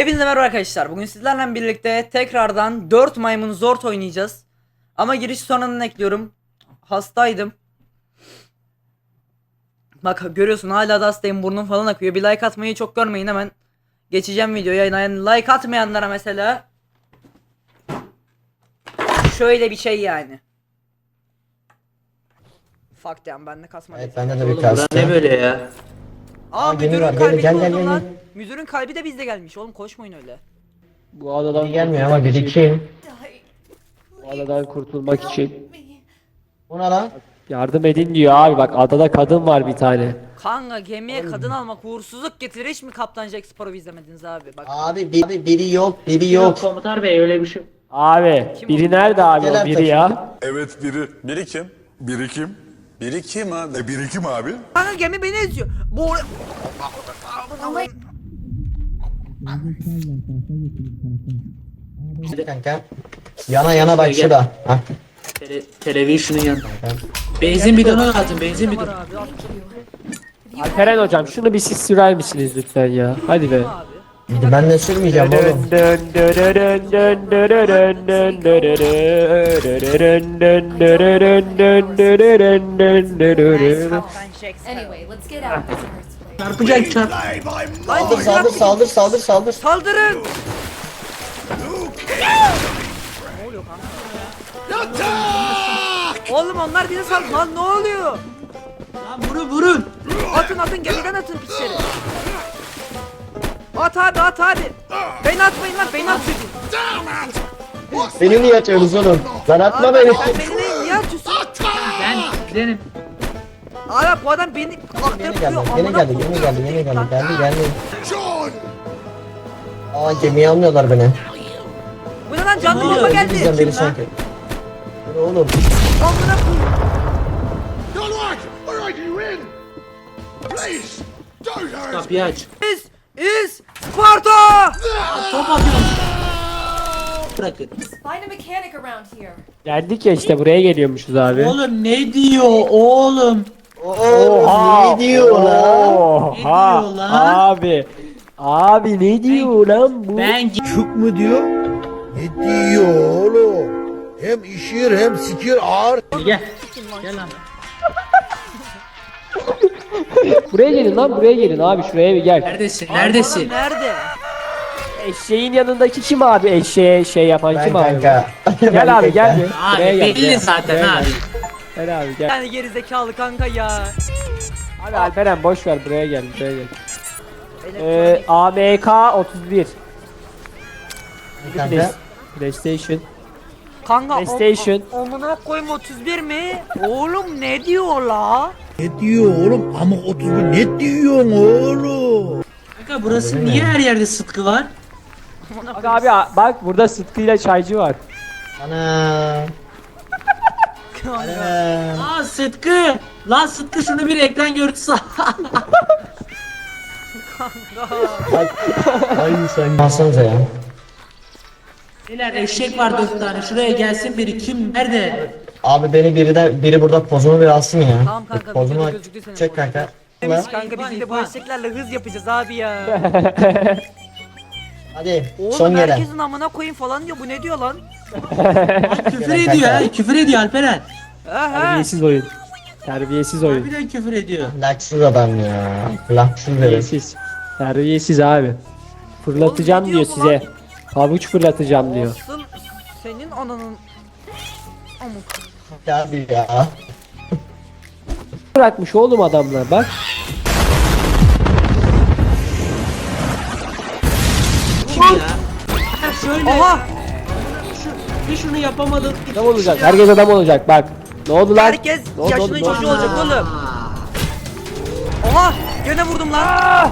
Hepinize merhaba arkadaşlar. Bugün sizlerle birlikte tekrardan 4 maymun zort oynayacağız. Ama giriş sonradan ekliyorum. Hastaydım. Bak görüyorsun hala da hastayım burnum falan akıyor. Bir like atmayı çok görmeyin hemen. Geçeceğim videoya. Yani like atmayanlara mesela şöyle bir şey yani. Fuck damn ben de kasmadım. Evet bende de bir Oğlum kastı. ne böyle ya? Aa Aa, var. Gel, gel, de gel, oldu gel, lan. gel. Müdürün kalbi de bizde gelmiş. Oğlum koşmayın öyle. Bu adadan Biri gelmiyor ama biri kim? bu adadan kurtulmak için Bu ne lan? yardım edin diyor abi bak adada kadın var bir tane. Kanka gemiye kadın almak uğursuzluk getirir hiç mi Kaptan Jack Sparrow'u izlemediniz abi? Bak Abi, bir- abi biri yok, biri Yok yok. komutar bey öyle bir şey. Abi Kim biri o? nerede abi o biri artık. ya? Evet biri. Biri kim? Biri kim? Biri kim abi? E biri kim abi? kanka gemi beni eziyor. Bu Hadi kanka. Yana yana bak şurada. Ha. Televizyonun yanında. Benzin bidonu lazım, benzin bidonu. Alperen hocam şunu bir siz sürer misiniz lütfen ya? Hadi be. Ben de sürmeyeceğim oğlum. Çarpacak çarp. Saldır saldır saldır saldır saldır. Saldırın. Oğlum onlar bize sal lan ne oluyor? Lan vurun vurun. Atın atın gemiden atın pisleri. At abi at abi. Beni atmayın lan beni atın. Beni niye atıyorsunuz oğlum? Lan atma beni. Beni niye atıyorsun? Ben gidelim. Abi bu adam beni Yeni geldi, duruyor. yeni geldi, yeni geldi, yeni geldi, geldi, geldi. Aa gemiye almıyorlar beni. Bu ne lan canlı bomba bizden geldi. biri sanki. Bu ne oğlum? Amına koyayım. Kapıyı aç. Is is Sparta. Top atıyorum. Bırakın. Find a mechanic around here. Geldik ya işte buraya geliyormuşuz abi. Oğlum ne diyor oğlum? Oğlum ne diyor lan? Oha Ne diyor lan? abi. Abi ne diyor lan bu? Ben Çuk mu diyor? Ne diyor oğlum? Hem işir hem sikir ağır. gel. Gel lan. Buraya gelin lan buraya gelin abi şuraya bir gel. Neredesin? Neredesin? nerede? Eşeğin yanındaki kim abi? Eşeğe şey yapan Ben kim abi? Gel abi gel. Buraya Abi gel. belli zaten abi. Gel abi gel. Yani geri zekalı kanka ya. Abi Alperen boş ver buraya gel buraya gel. Ee. AMK 31 Kanka. PlayStation. Kanka PlayStation. Amına koyayım 31 mi? Oğlum ne diyor la? Ne diyor oğlum? Ama 31 ne diyorsun oğlum? Kanka burası niye her yerde sıtkı var? Bak abi bak burada Sıtkı ile çaycı var. Ana. Kanka. Ana. Aa Sıtkı. Lan Sıtkı şunu bir ekran görüntüsü al. Ay sen. Alsanıza ya. Beyler eşek var dört tane. Şuraya gelsin biri. Kim? Nerede? Abi beni biri de biri burada pozumu bir alsın ya. Tamam kanka, Pozumu videoda gözüktü senin Çek kanka. Demiş kanka biz de bu eşeklerle hız yapacağız abi ya. Hadi Oğlum son gelen. herkesin amına koyayım falan diyor. Bu ne diyor lan? Küfür Gelen ediyor kanka. ha. Küfür ediyor Alperen. Terbiyesiz oyun. Terbiyesiz oyun. Harbiden küfür ediyor. Laksız adam ya. Laksız herif. Terbiyesiz. Terbiyesiz abi. Fırlatacağım Oğlum ne diyor diyor bu size. Havuç fırlatacağım diyor. Asıl senin ananın amık. Abi ya. Bırakmış oğlum adamlar bak. Şöyle. Aha! Şu, bir şunu yapamadım. Adam olacak. Herkes adam olacak bak. Ne oldu lan? Herkes Ne oldu, yaşının çocuğu olacak oğlum. Oha! Gene vurdum lan.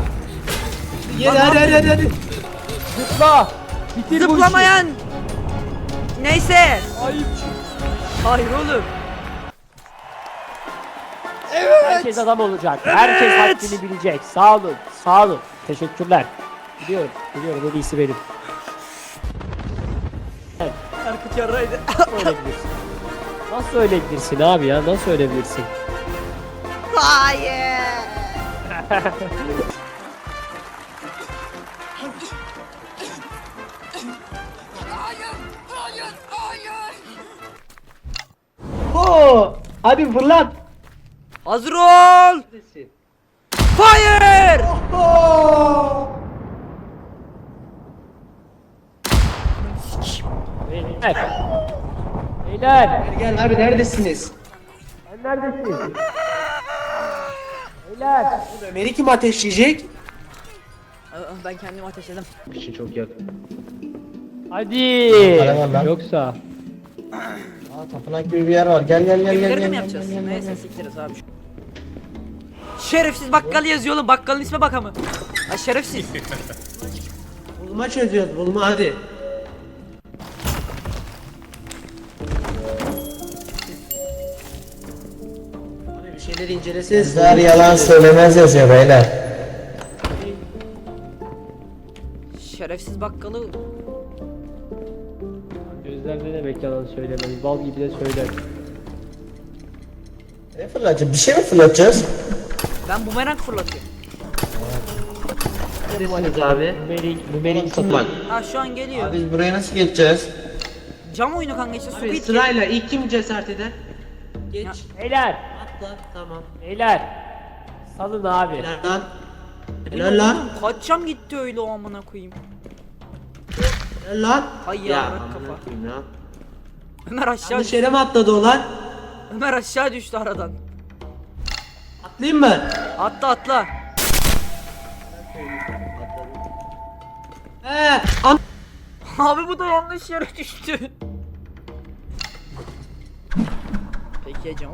Gel hadi hadi hadi. hadi. Zıpla. Bitir. Zıplamayan. Neyse. Ayıp. Hayır oğlum. Herkes adam olacak. Herkes haddini bilecek. Sağ olun. Sağ olun. Teşekkürler. Biliyorum. Biliyorum. En iyisi benim. Ölebilirsin. Nasıl ölebilirsin abi ya? Nasıl ölebilirsin? Hayır. Ho! Hadi fırlat. Hazır ol. Fire! Beyler. Beyler. Gel abi neredesiniz? Sen neredesin? Beyler. Ömer'i kim ateşleyecek? Ben kendimi ateşledim. Bir şey çok yakın. Hadi. Para var lan. Yoksa. Aa tapınak gibi bir yer var. Gel gel gel gel Evleri de gel. mi gel, yapacağız? gel, gel, Neyse gel. siktiriz abi. Şerefsiz bakkal yazıyor oğlum. Bakkalın ismi bak ama. Ay şerefsiz. Bulma çözüyoruz bulma hadi. Şeyleri inceleseniz. Bizler yalan söylemez yazıyor beyler. Şerefsiz bakkalı. Gözler ne demek yalan söylemez. Bal gibi de söyler. Ne fırlatacağız? Bir şey mi fırlatacağız? Ben bumerang fırlatıyorum. Neredesiniz abi? Bumerang, bumerang satın. Bak. Ha şu an geliyor. Biz buraya nasıl geçeceğiz? Cam oyunu kanka işte Abi Squid Game. sırayla ilk kim cesaret eder? Geç. Beyler. Atla tamam. Beyler. Salın abi. Helal lan. Helal lan. Oğlum kaç cam gitti öyle o amına koyayım. Helal lan. Hay ya, amına kafa. koyayım ya. Ömer aşağı Yanlış düştü. yere mi atladı o lan? Ömer aşağı düştü aradan. Atlayayım mı? Atla atla. He. An Abi bu da yanlış yere düştü. Peki ya cam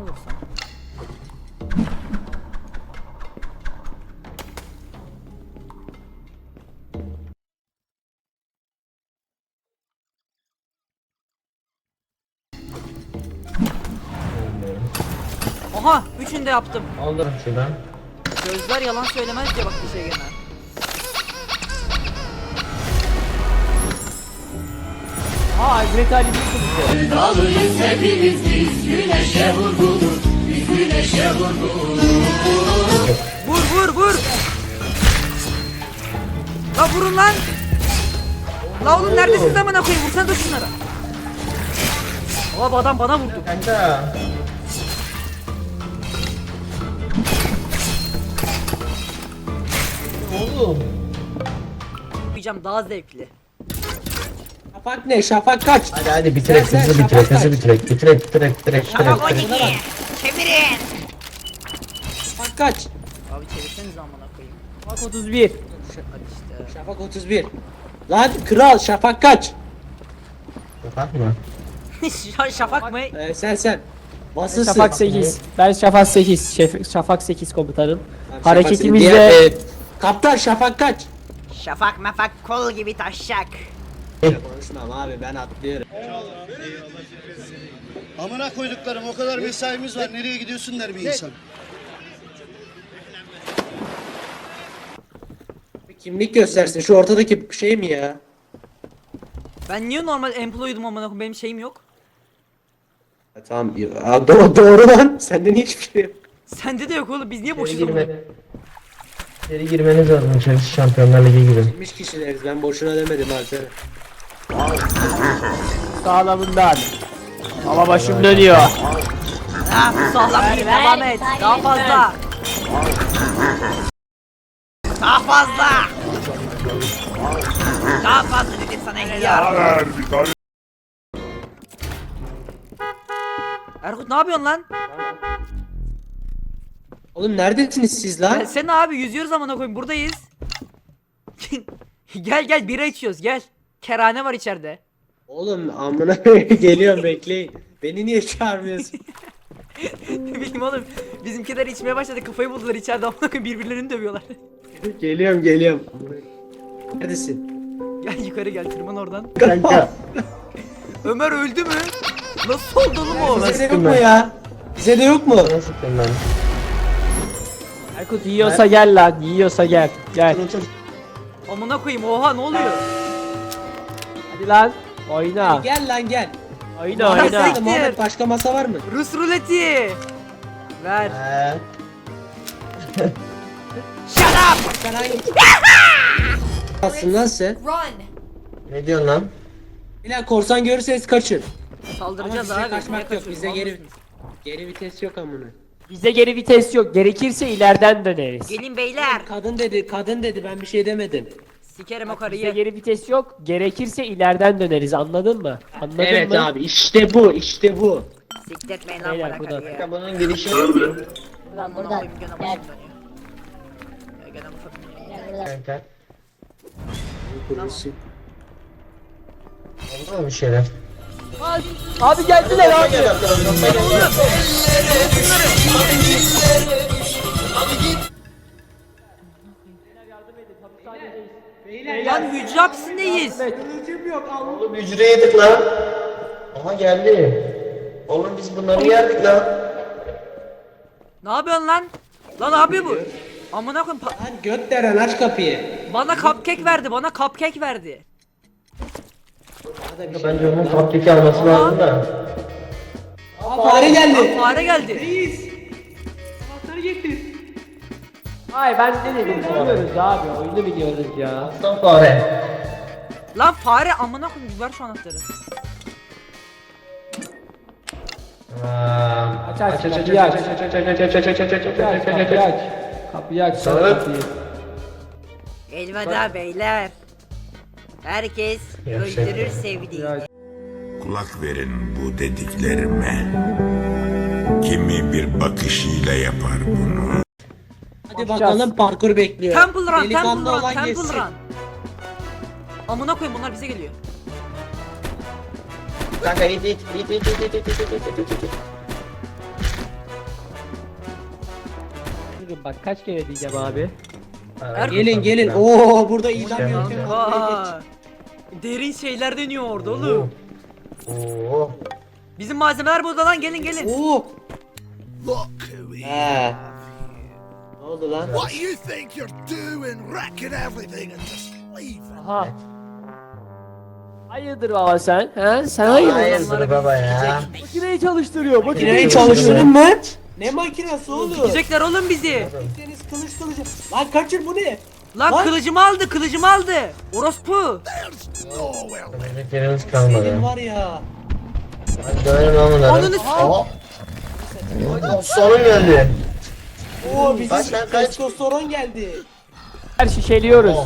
üçünü de yaptım. Alırım şuradan. Gözler yalan söylemez diye bak bir şey gene. Aa Hazreti Ali bir kılıcı. Vur vur vur. La vurun lan. La oğlum neredesiniz amına koyayım vursana da şunlara. Abi adam bana vurdu. Kanka. Oğlum. Yapacağım daha zevkli. Şafak ne? Şafak kaç? Hadi hadi bitirek Sen- sen hızlı bitirek şafak hızlı kaç. bitirek bitirek bitirek bitirek bitirek bitirek. Çevirin. Şafak kaç? Abi çevirseniz amına koyayım. Bak 31. Hadi işte. Şafak 31. Lan kral şafak kaç? Yapak mı? Şa- Şafak mı? Ee, sen sen. Basılsın. Şafak 8. Ben Şafak 8. Şef, Şafak 8 komutanım. Şafak Hareketimizde Kaptan şafak kaç? Şafak mafak kol gibi taşacak. Konuşmam abi ben atlıyorum. Amına koyduklarım o kadar mesaimiz var. Nereye gidiyorsun der bir insan. Bir kimlik göstersin şu ortadaki şey mi ya? Ben niye normal employedum amına koyayım benim şeyim yok. Ha, tamam ya, doğru, doğru lan. Sende niye hiçbir şey yok? Sende de yok oğlum biz niye boşuz amına? İçeri girmeniz lazım. İçerisi Şampiyonlar Ligi gibi. Bilmiş kişileriz ben boşuna demedim Alper. sağlamından. Ama başım dönüyor. Ha bu sağlam değil devam et. Daha fazla. Daha fazla. Daha fazla dedim sana ihtiyar. Erkut ne yapıyorsun lan? Oğlum neredesiniz siz lan? Sen abi yüzüyoruz amına koyayım buradayız. gel gel bira içiyoruz gel. Kerane var içeride. Oğlum amına geliyorum bekleyin. Beni niye çağırmıyorsun? Ne bileyim oğlum. Bizimkiler içmeye başladı kafayı buldular içeride amına koyayım birbirlerini dövüyorlar. geliyorum geliyorum. Neredesin? gel yukarı gel tırman oradan. Kanka. Ömer öldü mü? Nasıl oldu oğlum o? Bize de yok mu ya? Bize de yok mu? Nasıl ben? Aykut yiyorsa gel lan. Yiyorsa gel. Gel. Amına koyayım oha ne oluyor? Hadi lan. Oyna. Gel lan gel. Oyna Hadi oyna. siktir. Muhammed başka masa var mı? Rus ruleti. Ver. He. Shut up. Sen hangi? Aslında lan sen. Run! Ne diyorsun lan? Beyler korsan görürseniz kaçın. Ama Saldıracağız bize abi. kaçmak niye yok. Bize Mal geri geri vites yok amına. Bize geri vites yok. Gerekirse ileriden döneriz. Gelin beyler. Kadın dedi, kadın dedi ben bir şey demedim. Sikerim o Bize karıyı. geri vites yok. Gerekirse ileriden döneriz. Anladın mı? Anladın evet mı? abi işte bu, işte bu. Sikletmeyin lan Beyler, bana buradan. karıyı. Ya bunun girişi Lan buradan. Gene başım dönüyor. Ya gene başım dönüyor. kanka. Kurusu. Oldu mu bir şeyler? Abi geldiler abi. Lan hücre hapisindeyiz. Oğlum hücre yedik lan. Aha geldi. Oğlum biz bunları yerdik lan. Ne yapıyorsun lan? Lan ne yapıyor bu? Amına koyayım pa- Lan göt deren aç kapıyı. bana cupcake verdi bana cupcake verdi. Bir şey. Bence onun cupcake alması lazım da. Aa, fare geldi. Fare geldi. Anahtarı getir. Ay ben ne dedim biliyoruz abi. Oyunu biliyoruz ya. Aslan fare. Lan fare amına koyayım ver şu anahtarı. Aa, Aç aç aç aç aç aç. aç aç aç aç aç aç aç aç aç aç aç. Aç. Elveda beyler. Herkes Gerçekten. öldürür sevdiğini. Kulak verin bu dediklerime. Kimi bir bakışıyla yapar bunu. Hadi bakalım parkur bekliyor. Temple Run, Temple Delikanlı Run, olan Temple geçsin. Run. Amına koyayım bunlar bize geliyor. Kanka it it it it it it it it it it it it. Bak kaç kere diyeceğim abi. Aa, Gelin gelin. Oo burada idam Gel. yöntemi. Vay. Derin şeyler dönüyor orada oğlum. Oo. Bizim malzemeler burada lan gelin gelin. Oo. Look who we He. Oldu lan? What you think you're doing, wrecking everything and just leaving? Aha. Hayırdır baba sen? He? Sen hayırdır? Hayırdır baba ya. Makineyi çalıştırıyor. Makineyi Makineyi çalıştırın mı? Ne makinesi oğlum? Yiyecekler oğlum bizi. Deniz kılıç kılıcı. Lan kaçır bu ne? Lan Lan. kılıcımı aldı kılıcımı aldı. Orospu. Yerimiz kalmadı. Benim var ya. Hadi dönelim lan bunları. Ananı s- Aha. Sorun geldi. Oo bizim Kaç lan, kaç? testosteron geldi. Her şişeliyoruz.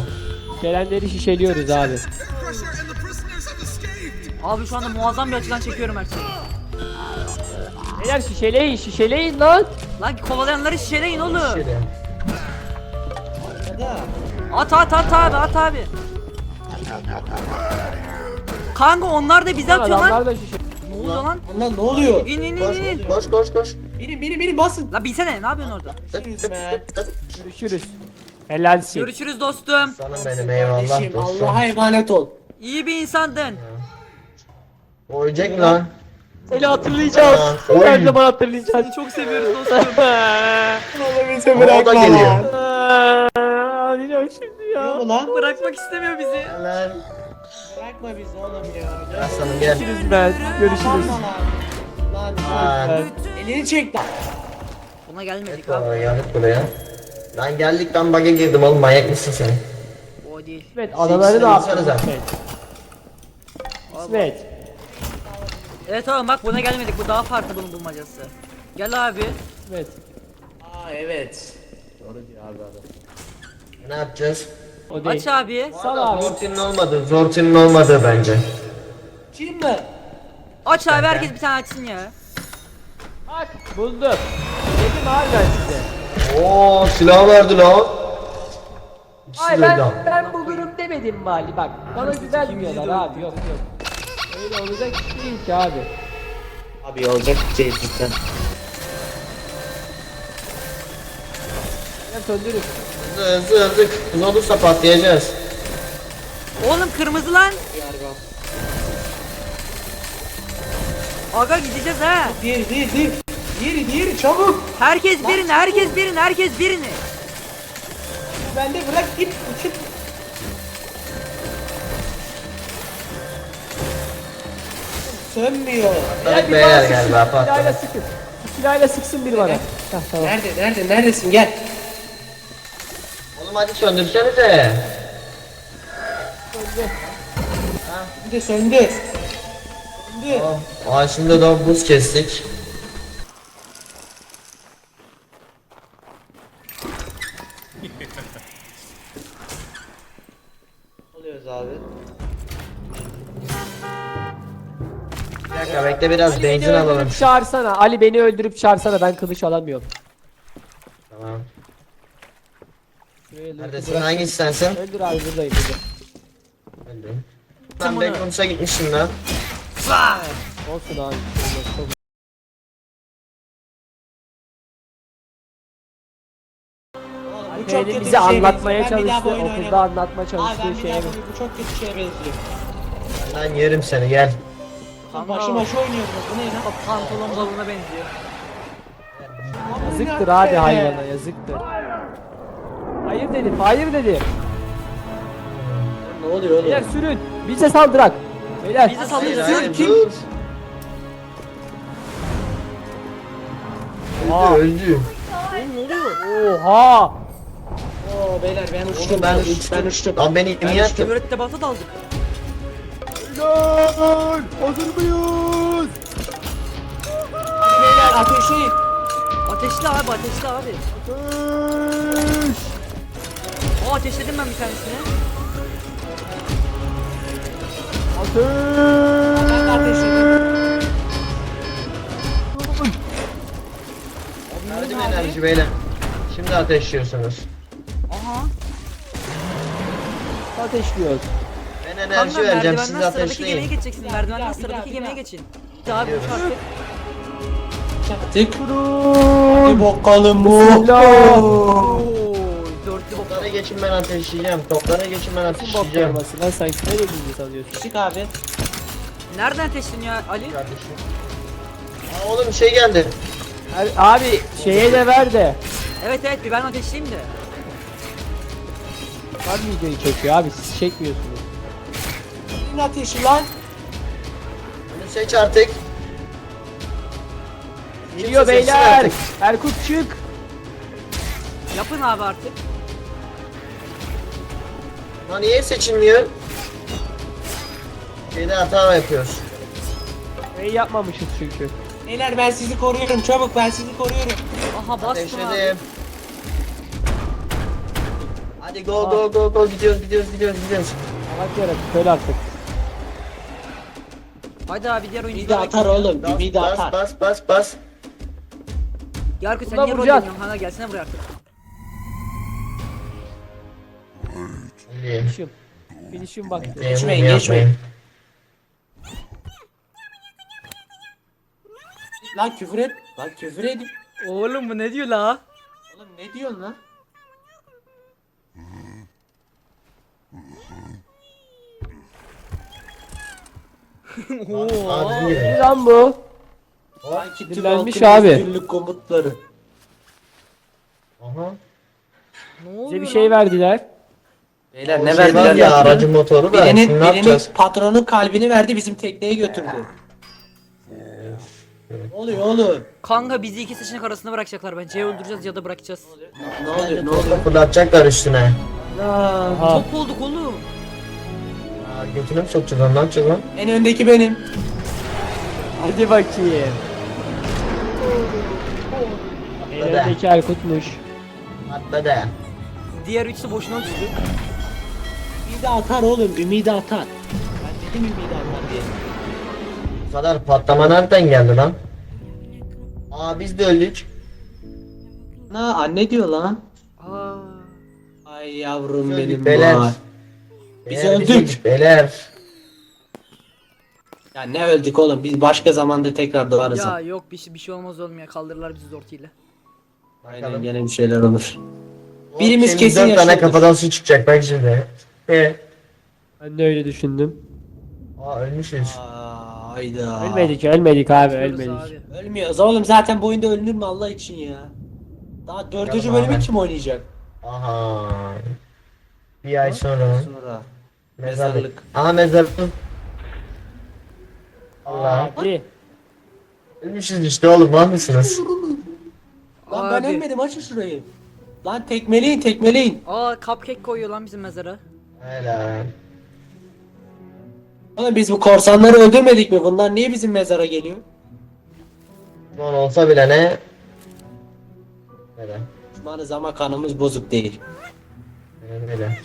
Gelenleri şişeliyoruz abi. Abi şu anda muazzam bir açıdan çekiyorum her şeyi. Beyler şişeleyin şişeleyin lan. Lan kovalayanları şişeleyin oğlum. Şöyle. Ya da. At at at abi at abi. Kanka onlar da bize atıyor Adamlar lan. da şişe. Ne oluyor lan? Lan ne oluyor? İn in in Koş in. koş koş koş. Biri biri biri basın. La bilsene ne yapıyorsun orada? Görüşürüz. Helalsin. Görüşürüz dostum. Sana benim eyvallah Kardeşim dostum. Allah'a emanet ol. İyi bir insandın. Oyacak mı lan? Seni hatırlayacağız. Oy. Her zaman hatırlayacağız. Seni çok seviyoruz dostum. Allah bizi O da geliyor. Şimdi Ne ya. oldu lan? Bırakmak istemiyor bizi. Lan. Bırakma bizi oğlum ya. Aslanım gel. Görüşürüz ben. Görüşürüz. Lan. Lan Lan. elini çek lan. Buna gelmedik abi. Geldik buraya. Lan geldik ben bug'a girdim oğlum manyak mısın sen? O değil. İsmet adaları da Sen- yaptın sen- İsmet. İsmet. Evet oğlum bak buna gelmedik. Bu daha farklı bunun bulmacası. Gel abi. İsmet. Aa evet. Doğru diyor abi adam. Ne yapacağız? O değil. Aç abi. Sal abi. Zortinin olmadı. Zortinin olmadı bence. Kim mi? Aç abi herkes bir tane açsın ya. Bak buldum. Dedim abi ben size. Oo silah verdi lan. İkisi Ay ben ben bulurum demedim mi Ali bak. Bana güzel diyorlar abi yok yok. Öyle olacak iş değil ki abi. Abi olacak şey cidden. Ben söndürürüm. Hızlı hızlı hızlı. Ne olursa patlayacağız. Oğlum kırmızı lan. Yargam. Aga gideceğiz ha. Diğeri diğeri diğeri. Diğeri diğeri çabuk. Herkes birini, herkes birini, herkes birini. Bende bırak git uçup. Sönmüyor. Tabii beyler galiba Silahla patladı. sıkın. Silahla sıksın biri bana. Hah, tamam. Nerede nerede neredesin gel. Oğlum hadi söndürsenize. Bir de söndü. Söndü. Aa şimdi de buz kestik. Oluyoruz abi. Bir dakika bekle biraz Ali benzin alalım. öldürüp çağırsana. Ali beni öldürüp çağırsana ben kılıç alamıyorum. Tamam. Şuraya Neredesin? bırak. Hangisi sensin? Öldür abi buradayım burada. Öldüm. Ben Backrooms'a gitmişim lan. Olsun abi. Çok Bu Alper'in çok kötü bir bize şeye anlatmaya benziyor. Ben bir daha çalıştığı, bu oyunu okulda oynamam. anlatma Abi ben çalıştığı bir şeye daha bu bu çok kötü şeye benziyor. Ben yerim seni gel. Kanka Başı başı oynuyoruz. Bu ne lan? pantolon balığına benziyor. Yazıktır abi hayvana yazıktır. Hayır dedim hayır dedim. Ne oluyor oğlum? Beyler sürün. Bize saldırak. Beyler. Hayır saldırın. hayır Kim? dur. Aa. Öldü. Oha. Oo beyler ben uçtum. Oğlum ben uçtum. Ben uçtum. Lan beni niye attın? Mürettebata daldık. Hazır mıyız? Beyler ateşleyin. Ateşli abi ateşli abi. O ateşledim ben bir tanesini. Ateşledim. Verdim enerji beyler. Şimdi ateşliyorsunuz. Aha. Ateşliyoruz. Ben Kanka enerji vereceğim siz merdivenden sıradaki gemiye ateşleyin. geçeceksin. Merdivenden bir daha, sıradaki bir gemiye daha. geçin. Abi Gidiyoruz. uçardık. Çaktık. Hadi bakalım bu. Silah. Geçin ben ateşleyeceğim. Toplara geçin ben Bok ateşleyeceğim. torbası lan sen nereye gidiyorsun sanıyorsun? Çık abi. Nereden ateşleniyor Ali? Kardeşim. Aa oğlum şey geldi. Abi, abi şeye de ver de. Evet evet bir ben ateşleyeyim de. Var videoyu çekiyor abi siz çekmiyorsunuz. Kimin ateşi lan? Bunu seç artık. Geliyor Kimse seçsin beyler. artık. Erkut çık. Yapın abi artık. Lan niye seçilmiyor? Şeyde hata yapıyoruz. Neyi yapmamışız çünkü. Beyler ben sizi koruyorum çabuk ben sizi koruyorum. Aha bastım abi. Ateşledim. Hadi go go go go gidiyoruz gidiyoruz gidiyoruz gidiyoruz. Salak yaratık söyle artık. Hadi abi diğer Bir de oyunculara atar oğlum. Bas Bir de bas atar. bas bas bas. Yarkı sen Bunda niye rol vuracağız. oynuyorsun? Hana gelsene buraya artık. Finish'im. Finish'im bak. Yapmayın, Geçmeyin, geçmeyin. Lan küfür et. Lan küfür edin. Oğlum bu ne diyor la? Oğlum ne diyorsun lan? Ne lan bu? Sanki Dinlenmiş abi. özgürlük komutları. Aha. Ne oluyor Bize bir lan? şey verdiler. Beyler ne şey var verdiler ya ya? aracı motoru da Birinin, şimdi ne birinin yapacağız? patronun kalbini verdi bizim tekneye götürdü. Ne oluyor oğlum? Kanka bizi iki seçenek arasında bırakacaklar bence. Ya öldüreceğiz ya da bırakacağız. Ne oluyor ne oluyor? Fırlatacaklar üstüne. Ha. Top olduk oğlum. Aa, götüne mi sokacağız lan ne yapacağız lan? En öndeki benim. Hadi bakayım. Elindeki Erkut'muş. Atla da. Diğer üçlü boşuna uçtu. Ümidi atar oğlum ümidi atar. Ben dedim ümidi atar diye. Bu kadar patlama nereden geldi lan? Aa biz de öldük. Na anne diyor lan. Aa. Ay yavrum Öldük benim beyler. Biz Beyler, öldük. Beyler. Ya ne öldük oğlum biz başka zamanda tekrar doğarız. Ya yok bir şey, bir şey olmaz oğlum ya kaldırırlar bizi zortiyle. Aynen gene bir şeyler olur. Birimiz kesin dört tane yaşıyordur. kafadan su çıkacak bak şimdi. Ee, Ben de öyle düşündüm. Aa ölmüşüz. Aa, Hayda. Ölmedik ölmedik abi ölmedik. abi. Ölmüyoruz oğlum zaten bu oyunda ölünür mü Allah için ya. Daha dördüncü Bakalım bölümü abi. kim oynayacak? Aha. Bir ay sonra. Sonra. Mezarlık. Mezarlık. Aha mezarlık. Allah. Hadi. Ölmüşüz işte oğlum var mısınız? Lan ben Abi. ölmedim açın şurayı. Lan tekmeleyin tekmeleyin. Aa cupcake koyuyor lan bizim mezara. Helal. Oğlum biz bu korsanları öldürmedik mi? Bunlar niye bizim mezara geliyor? Düşman olsa bile ne? Neden? Düşmanız ama kanımız bozuk değil. Öyle?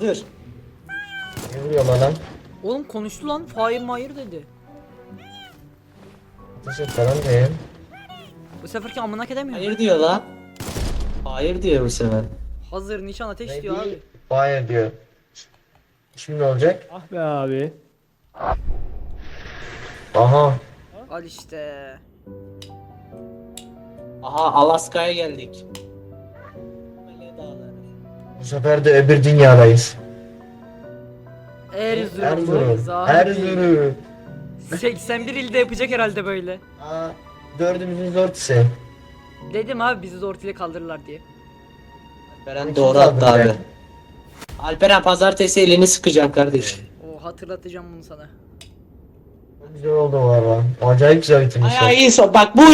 Dur. Ne vuruyorlar lan? Oğlum konuştu lan. Fire mayır dedi. Ateş et falan değil. Bu seferki amına kedemiyor. Hayır diyor lan. Hayır diyor bu sefer. Hazır nişan ateş Ne diyor abi. değil? Hayır diyor. Şimdi ne olacak? Ah be abi. Aha. Al işte. Aha Alaska'ya geldik. Dağları. Bu sefer de öbür dünyadayız. Erzurum. Erzurum. Zahir. Erzurum. 81 ilde yapacak herhalde böyle. Aa, dördümüzün zortisi. Dedim abi bizi zor ile kaldırırlar diye. Alperen doğru attı abi. Alperen pazartesi elini sıkacağım kardeş. O hatırlatacağım bunu sana. Güzel oldu valla. Acayip güzel Ay bitirmişler. ay iyi so bak bu